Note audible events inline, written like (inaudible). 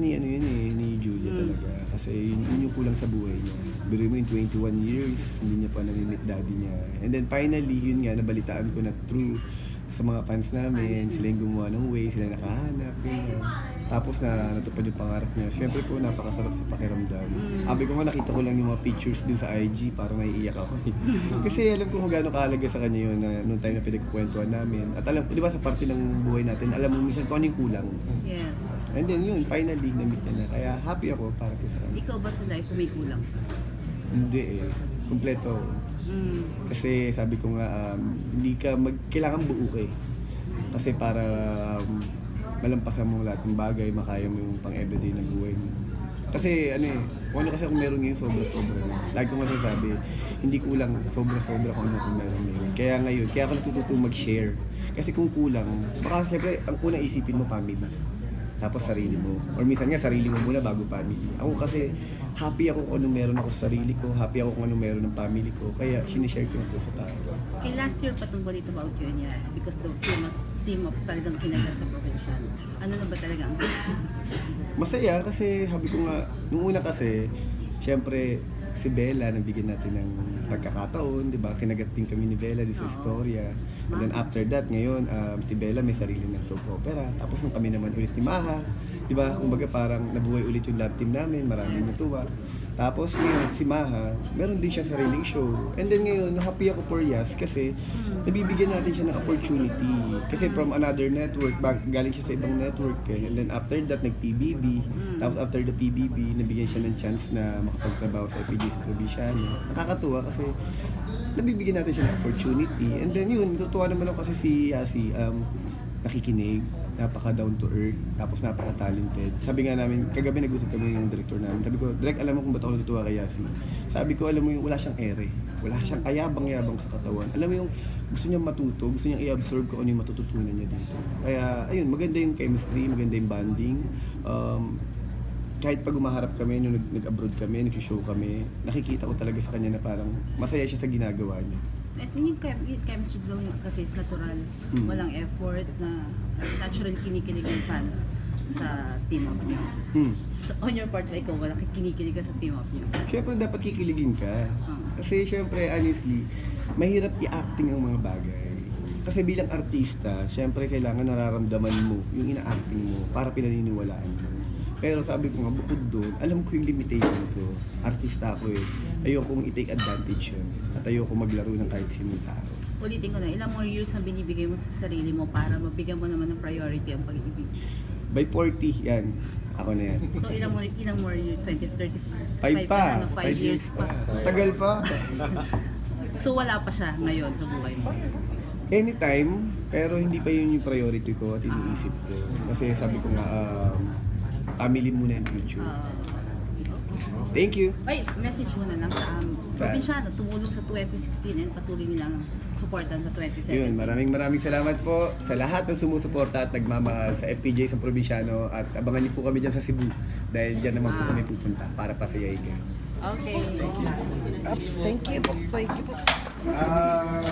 ni ano yun eh, ni Julia talaga. Kasi yun, yun yung kulang sa buhay niya. Biro mo yung 21 years, hindi niya pa namimit daddy niya. And then finally, yun nga, nabalitaan ko na true sa mga fans namin. Sila yung gumawa ng way, sila nakahanap. Ganyan. Tapos na natupad yung pangarap niya. Siyempre po, napakasarap sa pakiramdam. Abi ko nga nakita ko lang yung mga pictures din sa IG, parang naiiyak ako. eh. (laughs) Kasi alam ko kung gaano kahalaga sa kanya yun na noong time na pinagkukwentuhan namin. At alam ko, di ba sa parte ng buhay natin, alam mo minsan kung ano yung kulang. Yes. And then yun, finally, na-meet niya na. Kaya happy ako para po sa kanya. Ikaw ba sa life may kulang? Hindi eh. Kompleto. ako. Mm. Kasi sabi ko nga, um, hindi ka, mag, kailangan buo ka eh. Kasi para um, malampasan mo lahat ng bagay, makaya mo yung pang everyday na buhay mo. Kasi ano eh, kung ano kasi akong meron ngayon, sobra-sobra na. Lagi ko masasabi, hindi kulang, sobra-sobra kung ano akong meron ngayon. Kaya ngayon, kaya ako natututong mag-share. Kasi kung kulang, baka siyempre, ang unang isipin mo, family. Tapos sarili mo. Or minsan nga, sarili mo muna bago family. Ako kasi, happy ako kung anong meron ako sa sarili ko. Happy ako kung anong meron ng family ko. Kaya, sinishare ko ito sa tao. Kay last year patong balito about you and yes because the was team of talagang kinagat sa provincial. Ano na ba talaga ang Masaya kasi sabi ko nga, nung una kasi, syempre, si Bella, nabigyan natin ng pagkakataon, di ba? Kinagat din kami ni Bella di sa istorya. And then after that, ngayon, um, si Bella may sarili ng soap opera. Tapos nung kami naman ulit ni Maha, di ba? Kumbaga parang nabuhay ulit yung love team namin, maraming natuwa. Tapos ngayon, si Maha, meron din siya sariling show. And then ngayon, happy ako for Yas kasi nabibigyan natin siya ng opportunity. Kasi from another network, bag, galing siya sa ibang network eh. And then after that, nag-PBB. Tapos after the PBB, nabigyan siya ng chance na makapagtrabaho sa FPJ sa Provinciano. Nakakatuwa kasi nabibigyan natin siya ng opportunity. And then yun, natutuwa naman ako kasi si Yasi, um, nakikinig, napaka down to earth, tapos napaka talented. Sabi nga namin, kagabi nag-usap kami yung director namin. Sabi ko, Direk, alam mo kung ba't ako natutuwa kay Yasi? Sabi ko, alam mo yung wala siyang ere. Wala siyang kayabang-yabang sa katawan. Alam mo yung gusto niya matuto, gusto niya i-absorb kung ano yung matututunan niya dito. Kaya, ayun, maganda yung chemistry, maganda yung bonding. Um, kahit pag umaharap kami, nung nag- nag-abroad kami, nag-show kami, nakikita ko talaga sa kanya na parang masaya siya sa ginagawa niya. At yun yung, chem- yung chemistry daw kasi is natural. Mm. Walang effort na natural kinikilig yung fans sa team up niyo. Hmm. So, on your part ikaw, wala kinikilig ka sa team up niyo? Siyempre dapat kikiligin ka. Ah. Kasi siyempre, honestly, mahirap i-acting ang mga bagay. Kasi bilang artista, siyempre kailangan nararamdaman mo yung ina-acting mo para pinaniniwalaan mo. Pero sabi ko nga, bukod doon, alam ko yung limitation ko. Artista ako eh. Ayokong i-take advantage yun. At ayoko maglaro ng kahit sinong tao. Ulitin ko na, ilang more years na binibigay mo sa sarili mo para mabigyan mo naman ng priority ang pag-ibig. By 40, yan. Ako na yan. So ilang more, ilang more years? 20, 30? Five pa. Ano, five Five years pa. Tagal pa. So wala pa siya ngayon sa buhay mo. Anytime, pero hindi pa yun yung priority ko at iniisip ko. Kasi sabi ko nga, um, family muna in future. Ah, Thank you. ay, message mo na lang sa um, probinsyano, tumulong sa 2016 and patuloy nilang supportan sa 2017. Yun, maraming maraming salamat po sa lahat ng sumusuporta at nagmamahal sa FPJ sa Provinciano at abangan niyo po kami dyan sa Cebu dahil dyan naman po kami pupunta para pasayahin kayo. Okay. Ups, thank you po. Thank you po. Ah,